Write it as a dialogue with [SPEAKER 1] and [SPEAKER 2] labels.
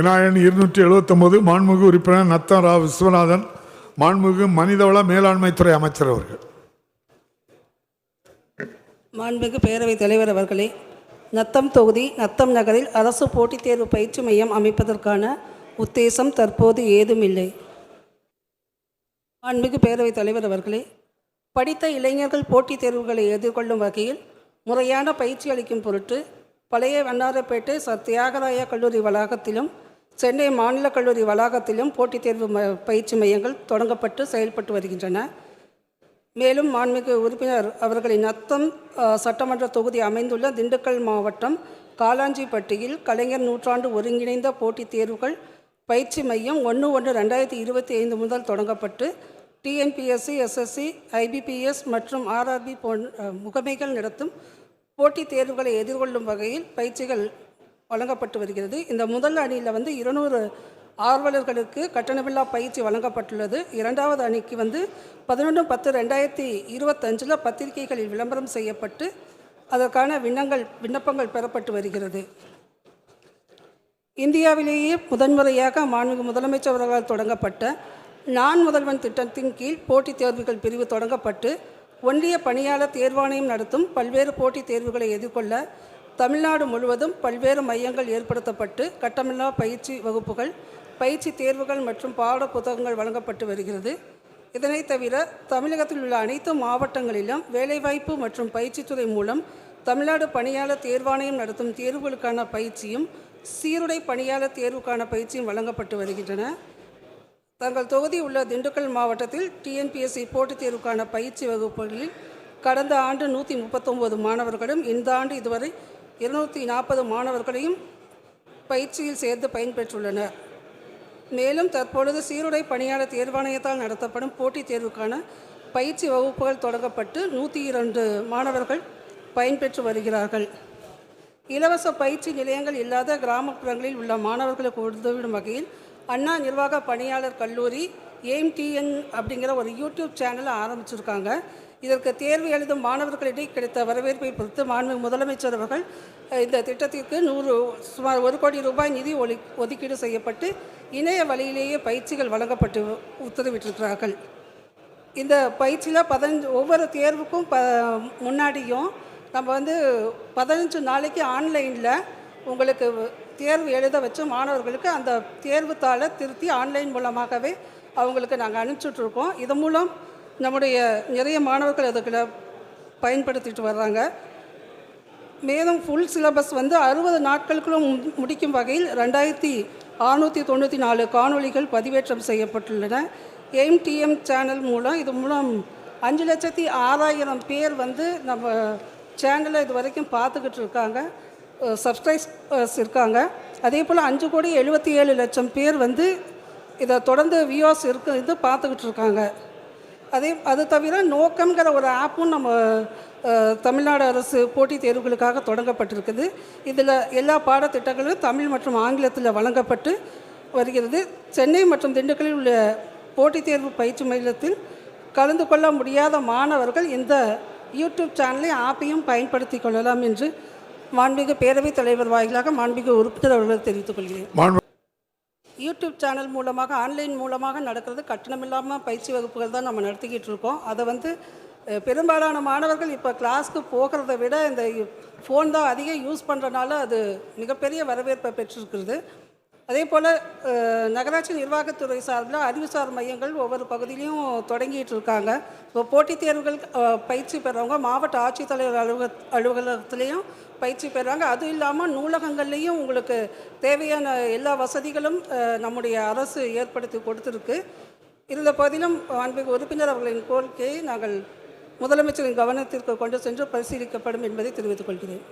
[SPEAKER 1] விநாயகன் இருநூற்றி எழுபத்தொம்போது மாண்புமிகு உறுப்பினர் நத்தம் ரா விஸ்வநாதன் மாண்புமிகு மனிதவள மேலாண்மைத்துறை அமைச்சர் அவர்கள்.
[SPEAKER 2] மாண்புமிகு பேரவைத் தலைவர் அவர்களே நத்தம் தொகுதி நத்தம் நகரில் அரசு போட்டித் தேர்வு பயிற்சி மையம் அமைப்பதற்கான உத்தேசம் தற்போது ஏதும் இல்லை மாண்புமிகு பேரவைத் தலைவர் அவர்களே படித்த இளைஞர்கள் போட்டித் தேர்வுகளை எதிர்கொள்ளும் வகையில் முறையான பயிற்சி அளிக்கும் பொருட்டு பழைய வண்ணாரப்பேட்டை சத்தியாகராய கல்லூரி வளாகத்திலும் சென்னை மாநில கல்லூரி வளாகத்திலும் போட்டித் தேர்வு ம பயிற்சி மையங்கள் தொடங்கப்பட்டு செயல்பட்டு வருகின்றன. மேலும் மாண்புமிகு உறுப்பினர் அவர்களின் நத்தம் சட்டமன்ற தொகுதி அமைந்துள்ள திண்டுக்கல் மாவட்டம் காலாஞ்சிப்பட்டியில் கலைஞர் நூற்றாண்டு ஒருங்கிணைந்த போட்டித் தேர்வுகள் பயிற்சி மையம் ஒன்று ஒன்று ரெண்டாயிரத்தி இருபத்தி ஐந்து முதல் தொடங்கப்பட்டு டிஎன்பிஎஸ்சி எஸ்எஸ்சி ஐபிபிஎஸ் மற்றும் ஆர்ஆர்பி போன் முகமைகள் நடத்தும் போட்டித் தேர்வுகளை எதிர்கொள்ளும் வகையில் பயிற்சிகள் வழங்கப்பட்டு வருகிறது. இந்த முதல் அணியில் வந்து இருநூறு ஆர்வலர்களுக்கு கட்டணமில்லா பயிற்சி வழங்கப்பட்டுள்ளது. இரண்டாவது அணிக்கு வந்து பதினொன்று பத்து ரெண்டாயிரத்தி இருபத்தஞ்சில் பத்திரிகைகளில் விளம்பரம் செய்யப்பட்டு அதற்கான விண்ணங்கள் விண்ணப்பங்கள் பெறப்பட்டு வருகிறது. இந்தியாவிலேயே முதன்முறையாக மாண்புமிகு முதலமைச்சர் அவர்களால் தொடங்கப்பட்ட நான் முதல்வன் திட்டத்தின் கீழ் போட்டித் தேர்வுகள் பிரிவு தொடங்கப்பட்டு ஒன்றிய பணியாளர் தேர்வாணையம் நடத்தும் பல்வேறு போட்டித் தேர்வுகளை எதிர்கொள்ள தமிழ்நாடு முழுவதும் பல்வேறு மையங்கள் ஏற்படுத்தப்பட்டு கட்டமில்லா பயிற்சி வகுப்புகள் பயிற்சி தேர்வுகள் மற்றும் பாட புத்தகங்கள் வழங்கப்பட்டு வருகிறது. இதனைத் தவிர தமிழகத்தில் உள்ள அனைத்து மாவட்டங்களிலும் வேலைவாய்ப்பு மற்றும் பயிற்சித்துறை மூலம் தமிழ்நாடு பணியாளர் தேர்வாணையம் நடத்தும் தேர்வுகளுக்கான பயிற்சியும் சீருடை பணியாளர் தேர்வுக்கான பயிற்சியும் வழங்கப்பட்டு வருகின்றன. தங்கள் தொகுதி உள்ள திண்டுக்கல் மாவட்டத்தில் டிஎன்பிஎஸ்சி போட்டித் தேர்வுக்கான பயிற்சி வகுப்புகளில் கடந்த ஆண்டு நூற்றி முப்பத்தொம்போது மாணவர்களும் இந்த ஆண்டு இதுவரை இருநூற்றி நாற்பது மாணவர்களையும் பயிற்சியில் சேர்ந்து பயன்பெற்றுள்ளனர். மேலும் தற்பொழுது சீருடை பணியாளர் தேர்வாணையத்தால் நடத்தப்படும் போட்டித் தேர்வுக்கான பயிற்சி வகுப்புகள் தொடங்கப்பட்டு நூற்றி இரண்டு மாணவர்கள் பயன்பெற்று வருகிறார்கள். இலவச பயிற்சி நிலையங்கள் இல்லாத கிராமப்புறங்களில் உள்ள மாணவர்களுக்கு உதவிடும் வகையில் அண்ணா நிர்வாக பணியாளர் கல்லூரி எய்ம்டிஎன் அப்படிங்கிற ஒரு யூடியூப் சேனலை ஆரம்பிச்சிருக்காங்க. இதற்கு தேர்வு எழுதும் மாணவர்களிடையே கிடைத்த வரவேற்பை பொறுத்து மாண்பு முதலமைச்சர் அவர்கள் இந்த திட்டத்திற்கு நூறு சுமார் ஒரு கோடி ரூபாய் நிதி ஒலி ஒதுக்கீடு செய்யப்பட்டு இணைய வழியிலேயே பயிற்சிகள் வழங்கப்பட்டு உத்தரவிட்டிருக்கிறார்கள். இந்த பயிற்சியில் பதினஞ்சு ஒவ்வொரு தேர்வுக்கும் ப முன்னாடியும் நம்ம வந்து பதினஞ்சு நாளைக்கு ஆன்லைனில் உங்களுக்கு தேர்வு எழுத வச்சு மாணவர்களுக்கு அந்த தேர்வுத்தாளை திருத்தி ஆன்லைன் மூலமாகவே அவங்களுக்கு நாங்கள் அனுப்பிச்சுட்ருக்கோம் இது மூலம் நம்முடைய நிறைய மாணவர்கள் அதுக்குள்ள பயன்படுத்திட்டு வர்றாங்க. மேலும் ஃபுல் சிலபஸ் வந்து அறுபது நாட்களுக்குள்ள மு- முடிக்கும் வகையில் ரெண்டாயிரத்தி அறுநூற்றி தொண்ணூற்றி நாலு காணொளிகள் பதிவேற்றம் செய்யப்பட்டுள்ளன. எம்டிஎம் சேனல் மூலம் இது மூலம் அஞ்சு லட்சத்தி ஆறாயிரம் பேர் வந்து நம்ம சேனலை இது வரைக்கும் பார்த்துக்கிட்டு இருக்காங்க. சப்ஸ்கிரைப்ஸ் இருக்காங்க. அதே போல் அஞ்சு கோடி எழுபத்தி ஏழு லட்சம் பேர் வந்து இதை தொடர்ந்து வியூஸ் இருக்கு இது பார்த்துக்கிட்டு இருக்காங்க. அதே அது தவிர நோக்கம்ங்கிற ஒரு ஆப்பும் நம்ம தமிழ்நாடு அரசு போட்டித் தேர்வுகளுக்காக தொடங்கப்பட்டிருக்குது. இதில் எல்லா பாடத்திட்டங்களும் தமிழ் மற்றும் ஆங்கிலத்தில் வழங்கப்பட்டு வருகிறது. சென்னை மற்றும் திண்டுக்கல்லில் உள்ள போட்டித் தேர்வு பயிற்சி மையத்தில் கலந்து கொள்ள முடியாத மாணவர்கள் இந்த யூடியூப் சேனலை ஆப்பையும் பயன்படுத்தி கொள்ளலாம் என்று மாண்புமிகு பேரவைத் தலைவர் வாயிலாக மாண்புமிகு உறுப்பினர் அவர்கள் தெரிவித்துக் கொள்கிறேன். யூடியூப் சேனல் மூலமாக ஆன்லைன் மூலமாக நடக்கிறது கட்டணமில்லாமல் பயிற்சி வகுப்புகள் தான் நம்ம நடத்திக்கிட்டு இருக்கோம். அதை வந்து பெரும்பாலான மாணவர்கள் இப்போ கிளாஸ்க்கு போகிறத விட இந்த ஃபோன் தான் அதிகம் யூஸ் பண்ணுறனால அது மிகப்பெரிய வரவேற்பை பெற்றிருக்கிறது. அதே போல் நகராட்சி நிர்வாகத்துறை சார்பில் அறிவுசார் மையங்கள் ஒவ்வொரு பகுதியிலையும் தொடங்கிட்டு இருக்காங்க இப்போ போட்டித் தேர்வுகள் பயிற்சி பெறவங்க மாவட்ட ஆட்சித்தலைவர் அலுவலக அலுவலகத்துலேயும் பயிற்சி பெறுறாங்க அதுவும் இல்லாமல் நூலகங்கள்லேயும் உங்களுக்கு தேவையான எல்லா வசதிகளும் நம்முடைய அரசு ஏற்படுத்தி கொடுத்துருக்கு. இருந்த போதிலும் மாண்புமிகு உறுப்பினர் அவர்களின் கோரிக்கையை நாங்கள் முதலமைச்சரின் கவனத்திற்கு கொண்டு சென்று பரிசீலிக்கப்படும் என்பதை தெரிவித்துக் கொள்கிறேன்.